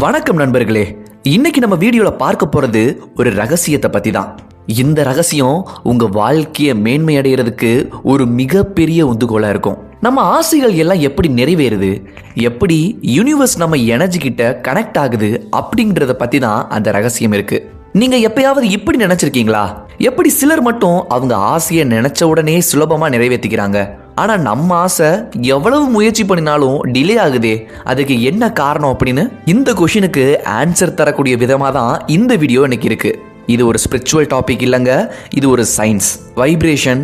வணக்கம் நண்பர்களே. இன்னைக்கு நம்ம வீடியோல பார்க்க போறது ஒரு ரகசியத்தை பத்தி தான் இந்த ரகசியம் உங்க வாழ்க்கையை மேன்மை அடைகிறதுக்கு ஒரு மிகப்பெரிய உந்துகோலா இருக்கும். நம்ம ஆசைகள் எல்லாம் எப்படி நிறைவேறுது? எப்படி யூனிவர்ஸ் நம்ம எனர்ஜி கிட்ட கனெக்ட் ஆகுது அப்படின்றத பத்தி தான் அந்த ரகசியம் இருக்கு. நீங்க எப்பயாவது இப்படி நினைச்சிருக்கீங்களா? எப்படி சிலர் மட்டும் அவங்க ஆசையை நினைச்ச உடனே சுலபமா நிறைவேற்றிக்கிறாங்க ஆனால் நம்ம ஆசை எவ்வளவு முயற்சி பண்ணினாலும் டிலே ஆகுதே. அதுக்கு என்ன காரணம் அப்படின்னு இந்த கொஷினுக்கு ஆன்சர் தரக்கூடிய விதமாக தான் இந்த வீடியோ இன்னைக்கு இருக்கு. இது ஒரு ஸ்பிரிச்சுவல் டாபிக் இல்லைங்க. இது ஒரு science vibration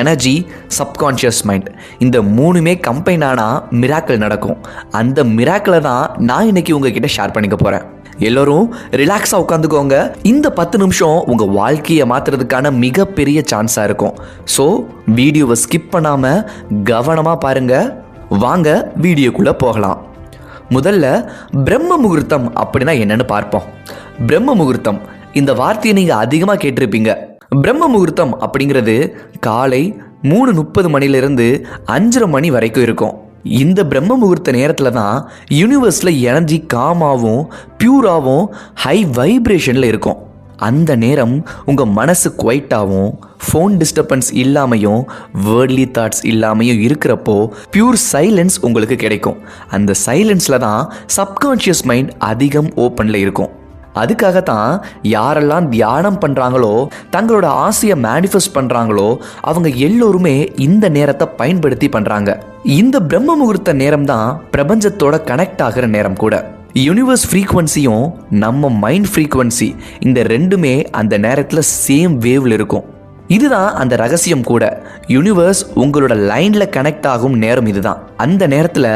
energy subconscious mind இந்த மூணுமே கம்பைன் ஆனால் மிராக்கள் நடக்கும். அந்த மிராக்களை தான் நான் இன்னைக்கு உங்ககிட்ட ஷேர் பண்ணிக்க போகிறேன் எல்லோரும் ரிலாக்ஸாக உட்காந்துக்கோங்க. இந்த பத்து நிமிஷம் உங்கள் வாழ்க்கையை மாற்றுறதுக்கான மிகப்பெரிய சான்ஸாக இருக்கும். ஸோ வீடியோவை ஸ்கிப் பண்ணாமல் கவனமாக பாருங்கள் வாங்க வீடியோக்குள்ளே போகலாம். முதல்ல பிரம்ம முகூர்த்தம் அப்படின்னா என்னன்னு பார்ப்போம். பிரம்ம முகூர்த்தம் இந்த வார்த்தையை நீங்கள் அதிகமாக கேட்டிருப்பீங்க. பிரம்ம முகூர்த்தம் அப்படிங்கிறது காலை மூணு முப்பது மணிலிருந்து அஞ்சரை மணி வரைக்கும் இருக்கும். இந்த பிரம்ம முகூர்த்த நேரத்தில் தான் யூனிவர்ஸில் எனர்ஜி காமாகவும் பியூராகவும் ஹை வைப்ரேஷனில் இருக்கும். அந்த நேரம் உங்கள் மனசு குவைட்டாகவும் ஃபோன் டிஸ்டர்பன்ஸ் இல்லாமையும் வேர்ட்லி தாட்ஸ் இல்லாமையும் இருக்கிறப்போ பியூர் சைலன்ஸ் உங்களுக்கு கிடைக்கும். அந்த சைலன்ஸில் தான் சப்கான்ஷியஸ் மைண்ட் அதிகம் ஓப்பனில் இருக்கும். அதுக்காக தான் யாரெல்லாம் தியானம் பண்ணுறாங்களோ தங்களோட ஆசையை மேனிஃபெஸ்ட் பண்ணுறாங்களோ அவங்க எல்லோருமே இந்த நேரத்தை பயன்படுத்தி பண்ணுறாங்க இந்த பிரம்ம முகூர்த்த நேரம் தான் பிரபஞ்சத்தோட கனெக்ட் ஆகிற நேரம் கூட. யூனிவர்ஸ் ஃப்ரீக்குவன்சியும் நம்ம மைண்ட் ஃப்ரீக்குவன்சி இந்த ரெண்டுமே அந்த நேரத்தில் சேம் வேவ்ல இருக்கும். இதுதான் அந்த ரகசியம் கூட. யூனிவர்ஸ் உங்களோட லைனில் கனெக்ட் ஆகும் நேரம் இதுதான். அந்த நேரத்தில்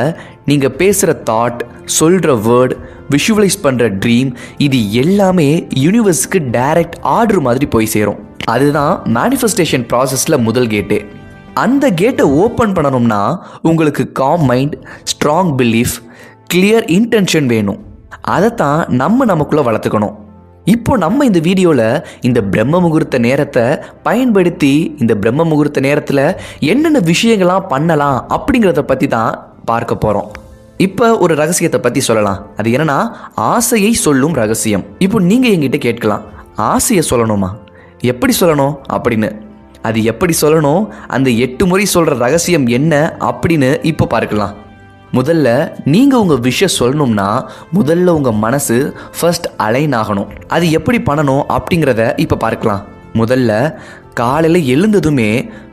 நீங்கள் பேசுகிற தாட் சொல்கிற வேர்ட் விஷுவலைஸ் பண்ணுற ட்ரீம் இது எல்லாமே யூனிவர்ஸ்க்கு டைரக்ட் ஆர்டர் மாதிரி போய் சேரும். அதுதான் மேனிஃபெஸ்டேஷன் ப்ராசஸில் முதல் கேட்டு அந்த கேட்டை ஓப்பன் பண்ணணும்னா உங்களுக்கு calm mind strong belief clear intention வேணும். அதைத்தான் நம்ம நமக்குள்ளே வளர்த்துக்கணும். இப்போ நம்ம இந்த வீடியோவில் இந்த பிரம்ம முகூர்த்த நேரத்தை பயன்படுத்தி இந்த பிரம்ம முகூர்த்த நேரத்தில் என்னென்ன விஷயங்கள்லாம் பண்ணலாம் அப்படிங்கிறத பற்றி தான் பார்க்க போகிறோம் இப்போ ஒரு ரகசியத்தை பற்றி சொல்லலாம். அது என்னன்னா ஆசையை சொல்லும் ரகசியம். இப்போ நீங்கள் எங்கிட்ட கேட்கலாம் ஆசையை சொல்லணுமா? எப்படி சொல்லணும் அப்படின்னு. அது எப்படி சொல்லணும் அந்த எட்டு முறை சொல்கிற ரகசியம் என்ன அப்படின்னு இப்போ பார்க்கலாம். முதல்ல நீங்கள் உங்கள் விஷயம் சொல்லணும்னா முதல்ல உங்கள் மனசு ஃபர்ஸ்ட் அலைன் ஆகணும். அது எப்படி பண்ணணும் அப்படிங்கிறத இப்போ பார்க்கலாம். முதல்ல காலையில் எழுந்ததுமே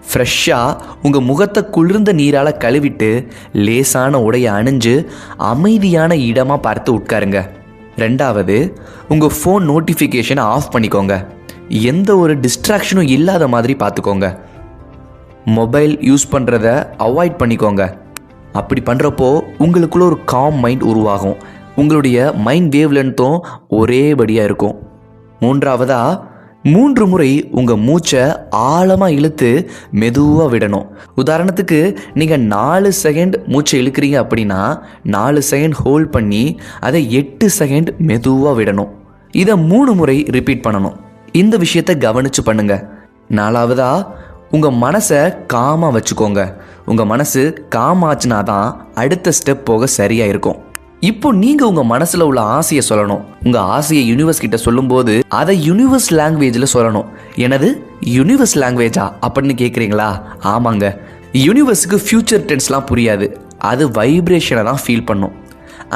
ஃப்ரெஷ்ஷாக உங்கள் முகத்தை குளிர்ந்த நீரால் கழுவிட்டு லேசான உடையை அணிஞ்சு அமைதியான இடமாக பார்த்து உட்காருங்க. ரெண்டாவது உங்கள் ஃபோன் நோட்டிஃபிகேஷனை ஆஃப் பண்ணிக்கோங்க. எந்த ஒரு டிஸ்ட்ராக்ஷனும் இல்லாத மாதிரி பார்த்துக்கோங்க. மொபைல் யூஸ் பண்ணுறத அவாய்ட் பண்ணிக்கோங்க. அப்படி பண்ணுறப்போ உங்களுக்குள்ள ஒரு காம் மைண்ட் உருவாகும். உங்களுடைய மைண்ட் வேவ் லென்த்தும் ஒரேபடியாக இருக்கும். மூன்றாவதாக மூன்று முறை உங்கள் மூச்சை ஆழமாக இழுத்து மெதுவாக விடணும். உதாரணத்துக்கு நீங்கள் நாலு செகண்ட் மூச்சை இழுக்கிறீங்க அப்படின்னா நாலு செகண்ட் ஹோல்ட் பண்ணி அதை எட்டு செகண்ட் மெதுவாக விடணும். இதை மூணு முறை ரிப்பீட் பண்ணணும். இந்த விஷயத்த கவனித்து பண்ணுங்க. நாலாவதா உங்கள் மனசை காமாக வச்சுக்கோங்க. உங்கள் மனசு காமாச்சுனா தான் அடுத்த ஸ்டெப் போக சரியாக இருக்கும். இப்போ நீங்கள் உங்கள் மனசில் உள்ள ஆசையை சொல்லணும். உங்கள் ஆசையை யூனிவர்ஸ் கிட்ட சொல்லும்போது அதை யூனிவர்ஸ் லாங்குவேஜில் சொல்லணும். எனது யூனிவர்ஸ் லாங்குவேஜா அப்படின்னு கேட்குறீங்களா ஆமாங்க. யூனிவர்ஸுக்கு ஃப்யூச்சர் டென்ஸ்லாம் புரியாது. அது வைப்ரேஷனை தான் ஃபீல் பண்ணும்.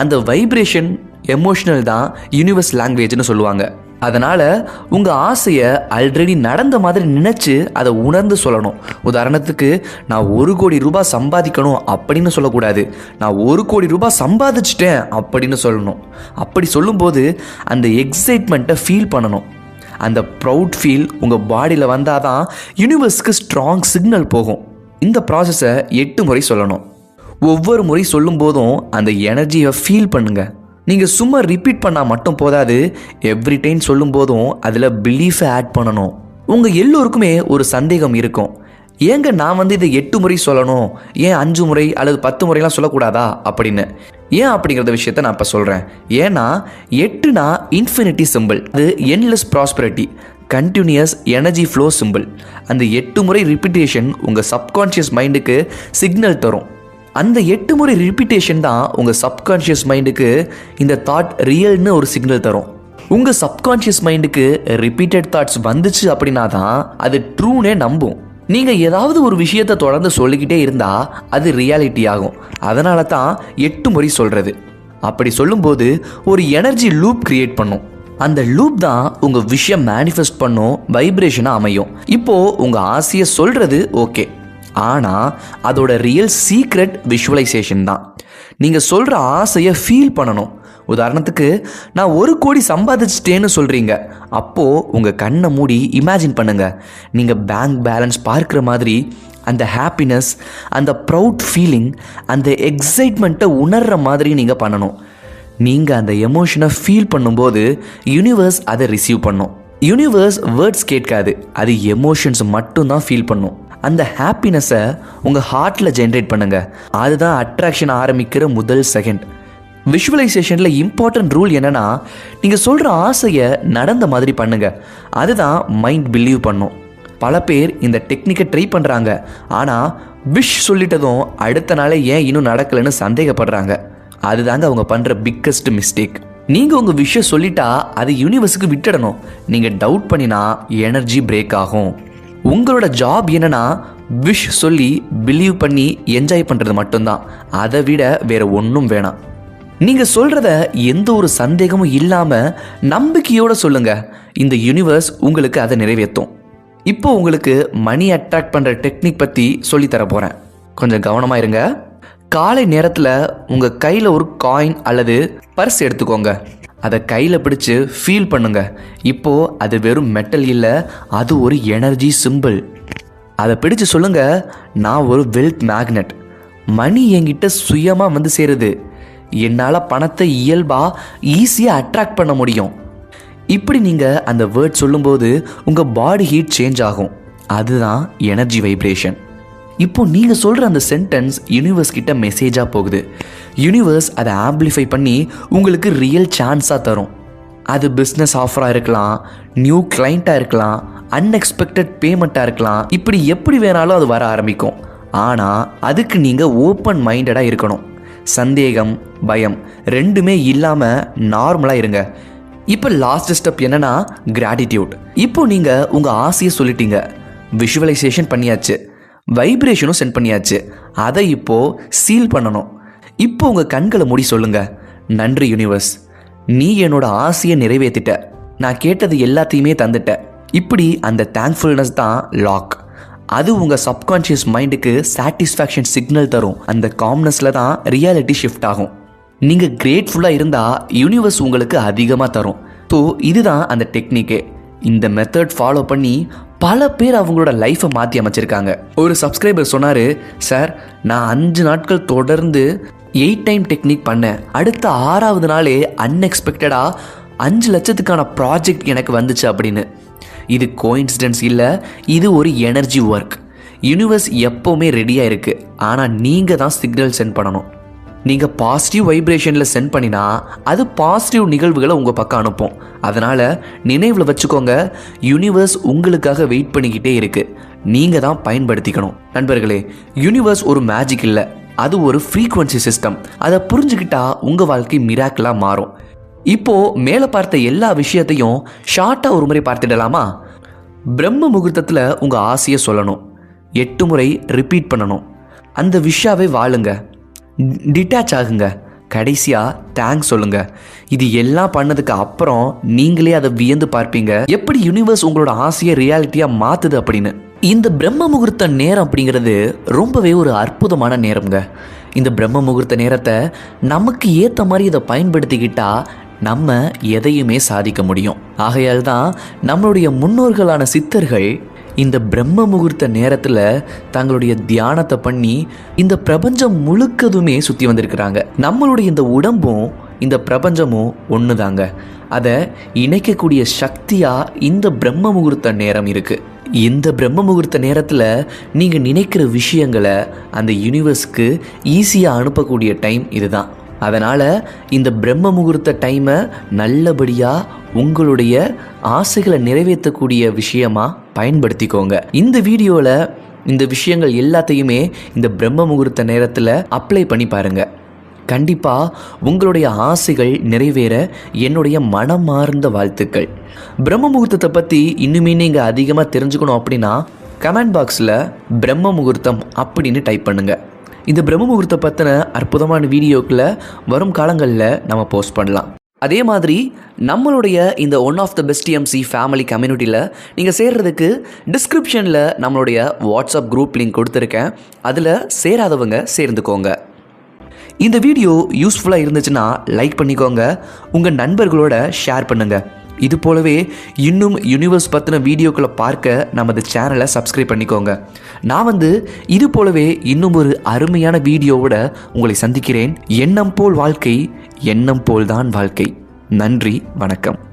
அந்த வைப்ரேஷன் எமோஷனல் தான் யூனிவர்ஸ் லாங்குவேஜ்னு சொல்லுவாங்க. அதனால் உங்கள் ஆசையை ஆல்ரெடி நடந்த மாதிரி நினச்சி அதை உணர்ந்து சொல்லணும். உதாரணத்துக்கு நான் ஒரு கோடி ரூபாய் சம்பாதிக்கணும் அப்படின்னு சொல்லக்கூடாது. நான் ஒரு கோடி ரூபாய் சம்பாதிச்சிட்டேன் அப்படின்னு சொல்லணும். அப்படி சொல்லும்போது அந்த எக்ஸைட்மெண்ட்டை ஃபீல் பண்ணணும். அந்த ப்ரௌட் ஃபீல் உங்கள் பாடியில் வந்தால் தான் யூனிவர்ஸ்க்கு ஸ்ட்ராங் சிக்னல் போகும். இந்த ப்ராசஸை எட்டு முறை சொல்லணும். ஒவ்வொரு முறை சொல்லும்போதும் அந்த எனர்ஜியை ஃபீல் பண்ணுங்கள் நீங்கள் சும்மா ரிப்பீட் பண்ணால் மட்டும் போதாது. எவ்ரி டைம் சொல்லும்போதும் அதில் பிலீஃபை ஆட் பண்ணணும். உங்கள் எல்லோருக்குமே ஒரு சந்தேகம் இருக்கும். ஏங்க நான் வந்து இதை எட்டு முறை சொல்லணும்? ஏன் அஞ்சு முறை அல்லது பத்து முறைலாம் சொல்லக்கூடாதா? அப்படின்னு. ஏன் அப்படிங்கிறத விஷயத்த நான் இப்போ சொல்கிறேன் ஏன்னா எட்டுனா இன்ஃபினிட்டி சிம்பிள் அது endless prosperity continuous energy flow simple அந்த எட்டு முறை ரிப்பிட்டேஷன் உங்கள் சப்கான்ஷியஸ் மைண்டுக்கு சிக்னல் தரும். அந்த எட்டு முறை ரிப்பீட்டேஷன் தான் உங்கள் சப்கான்ஷியஸ் மைண்டுக்கு இந்த தாட் ரியல்னு ஒரு சிக்னல் தரும். உங்கள் சப்கான்ஷியஸ் மைண்டுக்கு ரிப்பீட்டட் தாட்ஸ் வந்துச்சு அப்படின்னா தான் அது ட்ரூனே நம்பும். நீங்கள் ஏதாவது ஒரு விஷயத்தை தொடர்ந்து சொல்லிக்கிட்டே இருந்தால் அது ரியாலிட்டி ஆகும். அதனால தான் எட்டு முறை சொல்கிறது அப்படி சொல்லும்போது ஒரு எனர்ஜி லூப் கிரியேட் பண்ணும். அந்த லூப் தான் உங்கள் விஷயம் மேனிஃபெஸ்ட் பண்ணும் வைப்ரேஷனாக அமையும். இப்போது உங்கள் ஆசையை சொல்கிறது ஓகே ஆனால் அதோட ரியல் சீக்ரெட் விஷுவலைசேஷன் தான். நீங்கள் சொல்கிற ஆசையை ஃபீல் பண்ணணும். உதாரணத்துக்கு நான் ஒரு கோடி சம்பாதிச்சிட்டேன்னு சொல்கிறீங்க அப்போது உங்கள் கண்ணை மூடி இமேஜின் பண்ணுங்கள் நீங்கள் பேங்க் பேலன்ஸ் பார்க்குற மாதிரி அந்த ஹாப்பினஸ் அந்த ப்ரௌட் ஃபீலிங் அந்த எக்ஸைட்மெண்ட்டை உணர்கிற மாதிரி நீங்கள் பண்ணணும். நீங்கள் அந்த எமோஷனை ஃபீல் பண்ணும்போது யூனிவர்ஸ் அதை ரிசீவ் பண்ணும். யூனிவர்ஸ் வேர்ட்ஸ் கேட்காது. அது எமோஷன்ஸ் மட்டும்தான் ஃபீல் பண்ணும். அந்த ஹாப்பினஸை உங்கள் ஹார்ட்டில் ஜென்ரேட் பண்ணுங்கள் அதுதான் அட்ராக்ஷன் ஆரம்பிக்கிற முதல் செகண்ட் விஷுவலைசேஷனில் இம்பார்ட்டன்ட் ரூல் என்னன்னா நீங்கள் சொல்கிற ஆசையை நடந்த மாதிரி பண்ணுங்க. அதுதான் மைண்ட் பிலீவ் பண்ணும். பல பேர் இந்த டெக்னிக்கை ட்ரை பண்ணுறாங்க ஆனால் விஷ் சொல்லிட்டதும் அடுத்த நாளே ஏன் இன்னும் நடக்கலைன்னு சந்தேகப்படுறாங்க. அதுதாங்க அவங்க பண்ணுற பிக்கஸ்ட் மிஸ்டேக் நீங்கள் உங்கள் விஷயம் சொல்லிட்டா அது யூனிவர்ஸுக்கு விட்டுடணும். நீங்கள் டவுட் பண்ணினா எனர்ஜி பிரேக் ஆகும். உங்களோட ஜாப் என்னன்னா விஷ் சொல்லி பிலீவ் பண்ணி என்ஜாய் பண்ணுறது மட்டும்தான். அதை விட வேற ஒன்றும் வேணாம். நீங்கள் சொல்கிறத எந்த ஒரு சந்தேகமும் இல்லாமல் நம்பிக்கையோடு சொல்லுங்க. இந்த யூனிவர்ஸ் உங்களுக்கு அதை நிறைவேற்றும். இப்போ உங்களுக்கு மணி அட்ராக்ட் பண்ணுற டெக்னிக் பற்றி சொல்லித் போகிறேன் கொஞ்சம் கவனமாக இருங்க. காலை நேரத்தில் உங்கள் கையில் ஒரு காயின் அல்லது பர்ஸ் எடுத்துக்கோங்க. அதை கையில் பிடிச்சு ஃபீல் பண்ணுங்க. இப்போ அது வெறும் மெட்டல் இல்லை அது ஒரு எனர்ஜி சிம்பிள் அதை பிடிச்சு சொல்லுங்க நான் ஒரு வெல்த் மேக்னெட் மணி என்கிட்ட சுயமாக வந்து சேருது. என்னால் பணத்தை இயல்பாக ஈஸியாக அட்ராக்ட் பண்ண முடியும். இப்படி நீங்கள் அந்த வேர்ட் சொல்லும்போது உங்கள் பாடி ஹீட் சேஞ்ச் ஆகும். அதுதான் எனர்ஜி வைப்ரேஷன் இப்போ நீங்கள் சொல்கிற அந்த சென்டென்ஸ் யூனிவர்ஸ் கிட்ட மெசேஜாக போகுது. யூனிவர்ஸ் அதை ஆம்பிளிஃபை பண்ணி உங்களுக்கு ரியல் சான்ஸாக தரும். அது பிஸ்னஸ் ஆஃபராக இருக்கலாம் நியூ கிளைண்ட்டாக இருக்கலாம் அன்எக்ஸ்பெக்டட் பேமெண்ட்டாக இருக்கலாம். இப்படி எப்படி வேணாலும் அது வர ஆரம்பிக்கும். ஆனால் அதுக்கு நீங்கள் ஓப்பன் மைண்டடாக இருக்கணும். சந்தேகம் பயம் ரெண்டுமே இல்லாமல் நார்மலாக இருங்க. இப்போ லாஸ்ட் ஸ்டெப் என்னன்னா கிராட்டிடியூட் இப்போ நீங்கள் உங்கள் ஆசையை சொல்லிட்டீங்க. விஷுவலைசேஷன் பண்ணியாச்சு. வைப்ரேஷனும் சென்ட் பண்ணியாச்சு. அதை இப்போது சீல் பண்ணணும். இப்போ உங்கள் கண்களை மூடி சொல்லுங்கள் நன்றி யூனிவர்ஸ் நீ என்னோட ஆசையை நிறைவேற்றிட்ட நான் கேட்டது எல்லாத்தையுமே தந்துட்ட. இப்படி அந்த தேங்க்ஃபுல்னஸ் தான் லாக் அது உங்கள் சப்கான்ஷியஸ் மைண்டுக்கு சாட்டிஸ்ஃபேக்ஷன் சிக்னல் தரும். அந்த காம்னஸில் தான் ரியாலிட்டி ஷிஃப்ட் ஆகும். நீங்கள் கிரேட்ஃபுல்லாக இருந்தால் யூனிவர்ஸ் உங்களுக்கு அதிகமாக தரும். ஸோ இதுதான் அந்த டெக்னிக்கே இந்த மெத்தட் ஃபாலோ பண்ணி பல பேர் அவங்களோட லைஃப்பை மாற்றி அமைச்சிருக்காங்க. ஒரு சப்ஸ்கிரைபர் சொன்னார் சார் நான் அஞ்சு நாட்கள் தொடர்ந்து எயிட் டைம் டெக்னிக் பண்ணேன். அடுத்த ஆறாவது நாளே அன்எக்ஸ்பெக்டடாக அஞ்சு லட்சத்துக்கான ப்ராஜெக்ட் எனக்கு வந்துச்சு அப்படின்னு. இது கோயின்சிடென்ஸ் இல்லை இது ஒரு எனர்ஜி ஒர்க் யூனிவர்ஸ் எப்போவுமே ரெடியாக இருக்குது ஆனால் நீங்கள் தான் சிக்னல் சென்ட் பண்ணணும். நீங்கள் பாசிட்டிவ் வைப்ரேஷனில் சென்ட் பண்ணினா அது பாசிட்டிவ் நிகழ்வுகளை உங்கள் பக்கம் அனுப்பும். அதனால் நினைவில் வச்சுக்கோங்க யூனிவர்ஸ் உங்களுக்காக வெயிட் பண்ணிக்கிட்டே இருக்கு. நீங்கள் தான் பயன்படுத்திக்கணும். நண்பர்களே யூனிவர்ஸ் ஒரு மேஜிக் இல்லை. அது ஒரு ஃப்ரீக்குவன்சி சிஸ்டம் அதை புரிஞ்சுக்கிட்டா உங்கள் வாழ்க்கை மிராக்கிளாக மாறும். இப்போ மேலே பார்த்த எல்லா விஷயத்தையும் ஷார்ட்டாக ஒரு முறை பார்த்துடலாமா? பிரம்ம முகூர்த்தத்தில் உங்கள் ஆசையை சொல்லணும். எட்டு முறை ரிப்பீட் பண்ணணும். அந்த விஷாவை வாழுங்க. டிட்டாச் ஆகுங்க. கடைசியாக தேங்க்ஸ் சொல்லுங்கள் இது எல்லாம் பண்ணதுக்கு அப்புறம் நீங்களே அதை வியந்து பார்ப்பீங்க. எப்படி யூனிவர்ஸ் உங்களோட ஆசையை ரியாலிட்டியாக மாற்றுது அப்படின்னு. இந்த பிரம்ம முகூர்த்த நேரம் அப்படிங்கிறது ரொம்பவே ஒரு அற்புதமான நேரம்ங்க. இந்த பிரம்ம முகூர்த்த நேரத்தை நமக்கு ஏற்ற மாதிரி இதை பயன்படுத்திக்கிட்டால் நம்ம எதையுமே சாதிக்க முடியும். ஆகையால் தான் நம்மளுடைய முன்னோர்களான சித்தர்கள் இந்த பிரம்ம முகூர்த்த நேரத்தில் தங்களுடைய தியானத்தை பண்ணி இந்த பிரபஞ்சம் முழுக்கதுமே சுற்றி வந்திருக்கிறாங்க. நம்மளுடைய இந்த உடம்பும் இந்த பிரபஞ்சமும் ஒன்று தாங்க அதை இணைக்கக்கூடிய சக்தியாக இந்த பிரம்ம முகூர்த்த நேரம் இருக்குது இந்த பிரம்ம முகூர்த்த நேரத்தில் நீங்கள் நினைக்கிற விஷயங்களை அந்த யூனிவர்ஸ்க்கு ஈஸியாக அனுப்பக்கூடிய டைம் இதுதான். அதனால் இந்த பிரம்ம முகூர்த்த டைமை நல்லபடியாக உங்களுடைய ஆசைகளை நிறைவேற்றக்கூடிய விஷயமா பயன்படுத்திக்கோங்க. இந்த வீடியோவில் இந்த விஷயங்கள் எல்லாத்தையுமே இந்த பிரம்ம முகூர்த்த நேரத்தில் அப்ளை பண்ணி பாருங்கள் கண்டிப்பாக உங்களுடைய ஆசைகள் நிறைவேற என்னுடைய மனமார்ந்த வாழ்த்துக்கள். பிரம்ம முகூர்த்தத்தை பற்றி இன்னுமே நீங்கள் அதிகமாக தெரிஞ்சுக்கணும் அப்படின்னா கமெண்ட் பாக்ஸில் பிரம்ம முகூர்த்தம் அப்படின்னு டைப் பண்ணுங்கள் இந்த பிரம்ம முகூர்த்தம் பற்றின அற்புதமான வீடியோக்களை வரும் காலங்களில் நம்ம போஸ்ட் பண்ணலாம். அதே மாதிரி நம்மளுடைய இந்த one of the best MC family கம்யூனிட்டியில் நீங்கள் சேர்றதுக்கு டிஸ்கிரிப்ஷனில் நம்மளுடைய வாட்ஸ்அப் குரூப் லிங்க் கொடுத்துருக்கேன். அதில் சேராதவங்க சேர்ந்துக்கோங்க. இந்த வீடியோ யூஸ்ஃபுல்லாக இருந்துச்சுன்னா லைக் பண்ணிக்கோங்க. உங்கள் நண்பர்களோட ஷேர் பண்ணுங்கள் இது போலவே இன்னும் யூனிவர்ஸ் பற்றின வீடியோக்களை பார்க்க நமது சேனலை சப்ஸ்கிரைப் பண்ணிக்கோங்க. நான் வந்து இது போலவே இன்னும் ஒரு அருமையான வீடியோவோட உங்களை சந்திக்கிறேன். எண்ணம் போல் வாழ்க்கை எண்ணம் போல்தான் வாழ்க்கை. நன்றி வணக்கம்.